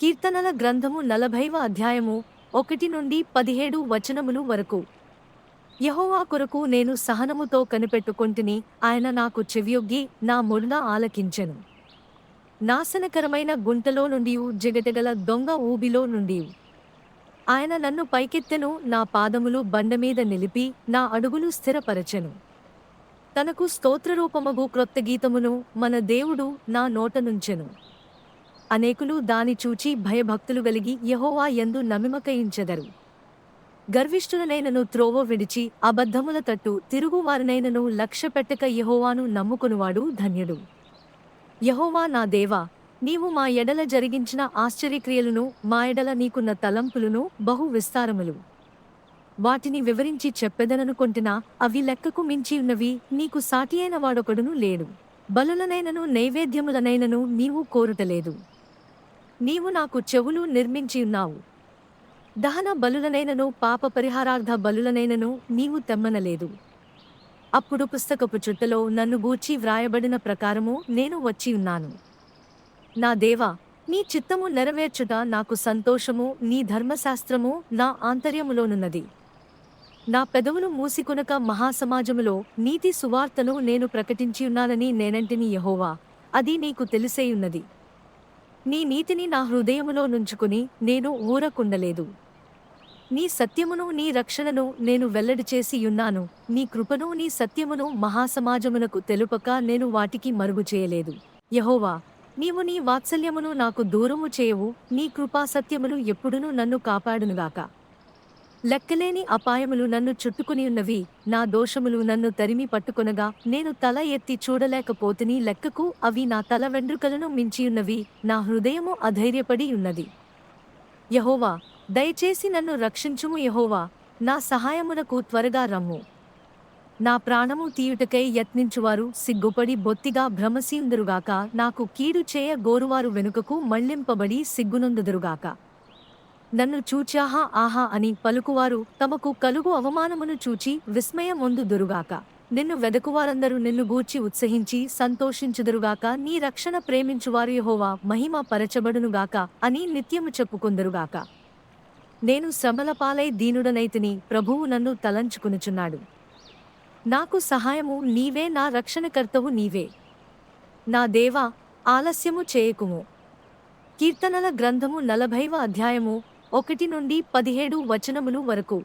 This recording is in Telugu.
కీర్తనల గ్రంథము నలభైవ అధ్యాయము ఒకటి నుండి పదిహేడు వచనములు వరకు. యహోవా కొరకు నేను సహనముతో కనిపెట్టుకొంటిని ఆయన నాకు చెవియొగ్గి నా మొడున ఆలకించెను. నాశనకరమైన గుంటలో నుండి జగటగల దొంగ ఊబిలో నుండి ఆయన నన్ను పైకెత్తెను నా పాదములు బండమీద నిలిపి నా అడుగులు స్థిరపరచెను. తనకు స్తోత్రరూపమగు క్రొత్త గీతమును మన దేవుడు నా నోట నుంచెను. అనేకులు దాని చూచి భయభక్తులు గలిగి యహోవా ఎందు నమిమకయించెదరు. గర్విష్ఠులనైనను త్రోవ విడిచి అబద్ధముల తట్టు తిరుగువారినైనను లక్ష్యపెట్టక యహోవాను నమ్ముకొనువాడు ధన్యుడు. యహోవా నా దేవా నీవు మా ఎడల జరిగించిన ఆశ్చర్యక్రియలను మా ఎడల నీకున్న తలంపులను బహు విస్తారములు. వాటిని వివరించి చెప్పెదననుకుంటున్నా అవి లెక్కకు మించి ఉన్నవి నీకు సాటియైన వాడొకడును లేడు. బలులనైనను నైవేద్యములనైనను నీవు కోరుటలేదు. నీవు నాకు చెవులు నిర్మించి ఉన్నావు. దహన బలులనైనను పాప పరిహారార్థ బలులనైనను నీవు తెమ్మనలేదు. అప్పుడు పుస్తకపు చుట్టలో నన్ను గూర్చి వ్రాయబడిన ప్రకారము నేను వచ్చి ఉన్నాను. నా దేవా నీ చిత్తము నెరవేర్చుట నాకు సంతోషము నీ ధర్మశాస్త్రము నా ఆంతర్యములోనున్నది. నా పెదవులు మూసికొనక మహాసమాజములో నీతి సువార్తను నేను ప్రకటించి ఉన్నానని నేనంటిని యహోవా అది నీకు తెలిసేయున్నది నీ నీతిని నా హృదయములో నుంచుకుని నేను ఊరకుండలేదు. నీ సత్యమును నీ రక్షణను నేను వెల్లడి చేసి ఉన్నాను. నీ కృపను నీ సత్యమును మహాసమాజమునకు తెలుపక నేను వాటికి మరుగు చేయలేదు. యహోవా నీవు నీ వాత్సల్యమును నాకు దూరము చేయవు. నీ కృపా సత్యములు ఎప్పుడునూ నన్ను కాపాడునుగాక. లెక్కలేని అపాయములు నన్ను చుట్టుకుని ఉన్నవి. నా దోషములు నన్ను తరిమి పట్టుకొనగా నేను తల ఎత్తి చూడలేకపోతిని లెక్కకు అవి నా తల వెండ్రుకలను మించియున్నవి నా హృదయము అధైర్యపడి ఉన్నది. యహోవా దయచేసి నన్ను రక్షించుము యహోవా. నా సహాయమునకు త్వరగా రమ్ము. నా ప్రాణము తీయుటకై యత్నించువారు సిగ్గుపడి బొత్తిగా భ్రమసీందురుగాక నాకు కీడు చేయ గోరువారు వెనుకకు మళ్ళింపబడి సిగ్గునందుదురుగాక. నన్ను చూచాహా ఆహా అని పలుకువారు తమకు కలుగు అవమానమును చూచి విస్మయమొందుదురుగాక నిన్ను వెదకువారందరూ నిన్ను గూర్చి ఉత్సహించి సంతోషించుదురుగాక. నీ రక్షణ ప్రేమించువారు యహోవా మహిమ పరచబడునుగాక అని నిత్యము చెప్పుకుందరుగాక. నేను శ్రమలపాలై దీనుడనైతిని ప్రభువు నన్ను తలంచుకునుచున్నాడు. నాకు సహాయము నీవే నా రక్షణకర్తవు నీవే. నా దేవా ఆలస్యము చేయకుము. కీర్తనల గ్రంథము నలభైవ అధ్యాయము ఒకటి నుండి పదిహేడు వచనములు వరకు.